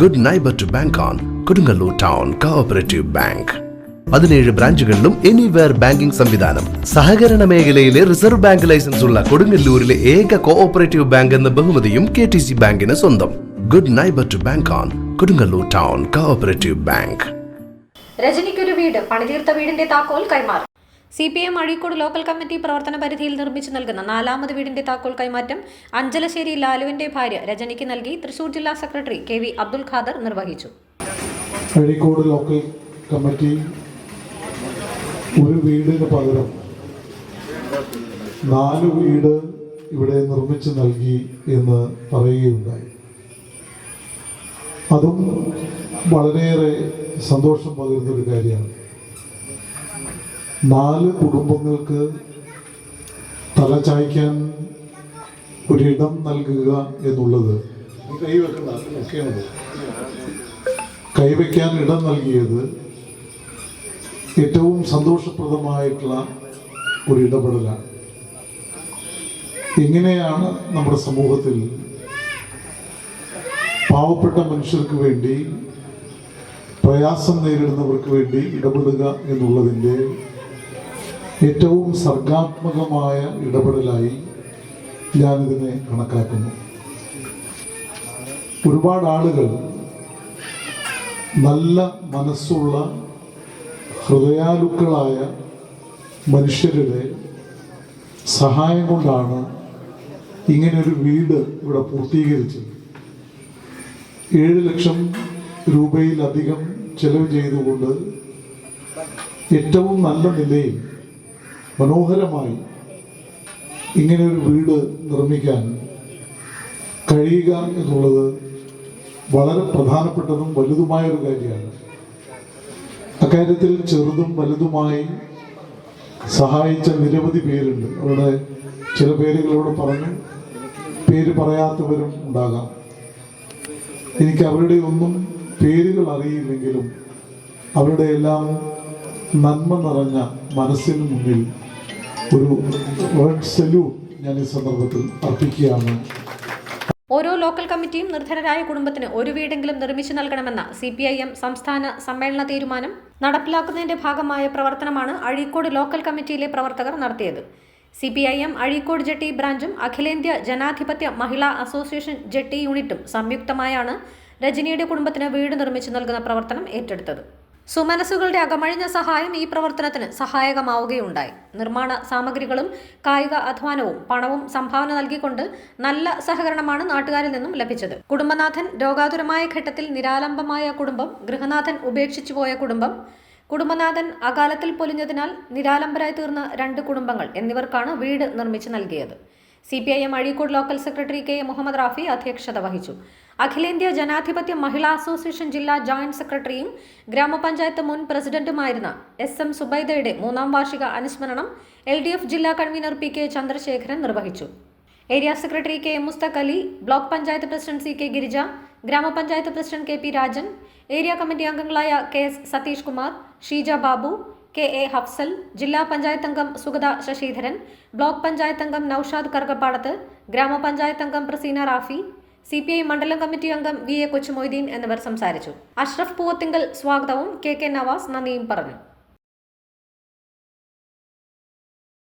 Good neighbour to bank on Kodungallur town cooperative bank പതിനേഴ് ബ്രാഞ്ചുകളിലും anywhere banking സംവിധാനം. സഹകരണ മേഖലയിലെ റിസർവ് ബാങ്ക് ലൈസൻസ് ഉള്ള കൊടുങ്ങല്ലൂരിലെ ഏക കോഓപ്പറേറ്റീവ് ബാങ്ക് എന്ന ബഹുമതിയും കെ ടി സി ബാങ്കിന് സ്വന്തം. Good neighbour to bank on Kodungallur town cooperative bank രജനിക്കൊരു വീട് പണിതീർത്ത വീടിന്റെ താക്കോൽ കൈമാറും. C P M Azhikode local committee പ്രവർത്തന പരിധിയിൽ നിർമ്മിച്ചു നൽകുന്ന നാലാമത് വീടിന്റെ താക്കോൽ കൈമാറ്റം അഞ്ചലശ്ശേരി ലാലുവിന്റെ ഭാര്യ രജനിക്ക് നൽകി തൃശൂർ ജില്ലാ secretary K V Abdul Khader നിർവഹിച്ചു. അഴീക്കോട് ലോക്കൽ കമ്മിറ്റി ഒരു വീടിന് പകരം നാല് വീട് ഇവിടെ നിർമ്മിച്ചു നൽകി എന്ന് പറയുകയുണ്ടായി. അതും വളരെയേറെ സന്തോഷം പകരുന്നൊരു കാര്യമാണ്. നാല് കുടുംബങ്ങൾക്ക് തലചായ്ക്കാൻ ഒരിടം നൽകുക എന്നുള്ളത് കൈവയ്ക്കാൻ ഇടം നൽകിയത് ഏറ്റവും സന്തോഷപ്രദമായിട്ടുള്ള ഒരു ഇടപെടലാണ് ഇങ്ങനെയാണ് നമ്മുടെ സമൂഹത്തിൽ പാവപ്പെട്ട മനുഷ്യർക്ക് വേണ്ടി പ്രയാസം നേരിടുന്നവർക്ക് വേണ്ടി ഇടപെടുക എന്നുള്ളതിന്റെ ഏറ്റവും സർഗാത്മകമായ ഇടപെടലായി ഞാനിതിനെ കണക്കാക്കുന്നു. ഒരുപാട് ആളുകൾ നല്ല മനസ്സുള്ള ഹൃദയാലുക്കളായ മനുഷ്യരുടെ സഹായം കൊണ്ടാണ് ഇങ്ങനൊരു വീട് ഇവിടെ പൂർത്തീകരിച്ചത്. ഏഴ് ലക്ഷം രൂപയിലധികം ചെലവ് ചെയ്തുകൊണ്ട് ഏറ്റവും നല്ല നിലയിൽ മനോഹരമായി ഇങ്ങനെ ഒരു വീട് നിർമ്മിക്കാൻ കഴിയുക എന്നുള്ളത് വളരെ പ്രധാനപ്പെട്ടതും വലുതുമായ ഒരു കാര്യമാണ്. അക്കാര്യത്തിൽ ചെറുതും വലുതുമായി സഹായിച്ച നിരവധി പേരുണ്ട്. അവിടെ ചില പേരുകളോട് പറഞ്ഞു പേര് പറയാത്തവരും ഉണ്ടാകാം. എനിക്ക് അവരുടെ ഒന്നും പേരുകൾ അറിയില്ലെങ്കിലും അവരുടെ എല്ലാം നന്മ നിറഞ്ഞ മനസ്സിന് മുന്നിൽ ഒരു ഞാൻ ഈ സന്ദർഭത്തിൽ അർപ്പിക്കുകയാണ്. ഓരോ ലോക്കൽ കമ്മിറ്റിയും നിർധനരായ കുടുംബത്തിന് ഒരു വീടെങ്കിലും നിർമ്മിച്ചു നൽകണമെന്ന സി പി ഐ എം സംസ്ഥാന സമ്മേളന തീരുമാനം നടപ്പിലാക്കുന്നതിന്റെ ഭാഗമായ പ്രവർത്തനമാണ് അഴീക്കോട് ലോക്കൽ കമ്മിറ്റിയിലെ പ്രവർത്തകർ നടത്തിയത്. C P I M Azhikode jetty ബ്രാഞ്ചും അഖിലേന്ത്യാ ജനാധിപത്യ മഹിളാ അസോസിയേഷൻ ജെട്ടി യൂണിറ്റും സംയുക്തമായാണ് രജനിയുടെ കുടുംബത്തിന് വീട് നിർമ്മിച്ചു നൽകുന്ന പ്രവർത്തനം ഏറ്റെടുത്തത്. സുമനസ്സുകളുടെ അകമഴിഞ്ഞ സഹായം ഈ പ്രവർത്തനത്തിന് സഹായകമാവുകയുണ്ടായി. നിർമ്മാണ സാമഗ്രികളും കായിക അധ്വാനവും പണവും സംഭാവന നൽകിക്കൊണ്ട് നല്ല സഹകരണമാണ് നാട്ടുകാരിൽ നിന്നും ലഭിച്ചത്. കുടുംബനാഥൻ രോഗാതുരമായ ഘട്ടത്തിൽ നിരാലംബമായ കുടുംബം ഗൃഹനാഥൻ ഉപേക്ഷിച്ചുപോയ കുടുംബം കുടുംബനാഥൻ അകാലത്തിൽ പൊലിഞ്ഞതിനാൽ നിരാലംബരായി തീർന്ന രണ്ട് കുടുംബങ്ങൾ എന്നിവർക്കാണ് വീട് നിർമ്മിച്ചു നൽകിയത്. C P I M Azhikode local secretary K Muhammad Rafi അധ്യക്ഷത വഹിച്ചു. അഖിലേന്ത്യാ ജനാധിപത്യ മഹിളാ അസോസിയേഷൻ ജില്ലാ ജോയിന്റ് സെക്രട്ടറിയും ഗ്രാമപഞ്ചായത്ത് മുൻ പ്രസിഡന്റുമായിരുന്ന എസ് എം സുബൈദയുടെ മൂന്നാം വാർഷിക അനുസ്മരണം എൽ ഡി എഫ് ജില്ലാ കൺവീനർ പി കെ ചന്ദ്രശേഖരൻ നിർവഹിച്ചു. Area secretary K M Musthaq Ali block panchayat president C K Girija ഗ്രാമപഞ്ചായത്ത് president K P Rajan area committee അംഗങ്ങളായ K S Satheesh Kumar Sheeja Babu K A Hafsal ജില്ലാ പഞ്ചായത്ത് അംഗം Sugatha Sasidharan block panchayat അംഗം നൌഷാദ് കർഗപ്പാടത്ത് ഗ്രാമപഞ്ചായത്ത് അംഗം Praseena Rafi C P I മണ്ഡലം committee അംഗം V A Kochumoideen എന്നിവർ സംസാരിച്ചു. അഷ്റഫ് പൂവത്തിങ്കൽ സ്വാഗതവും കെ കെ നവാസ് നന്ദിയും പറഞ്ഞു.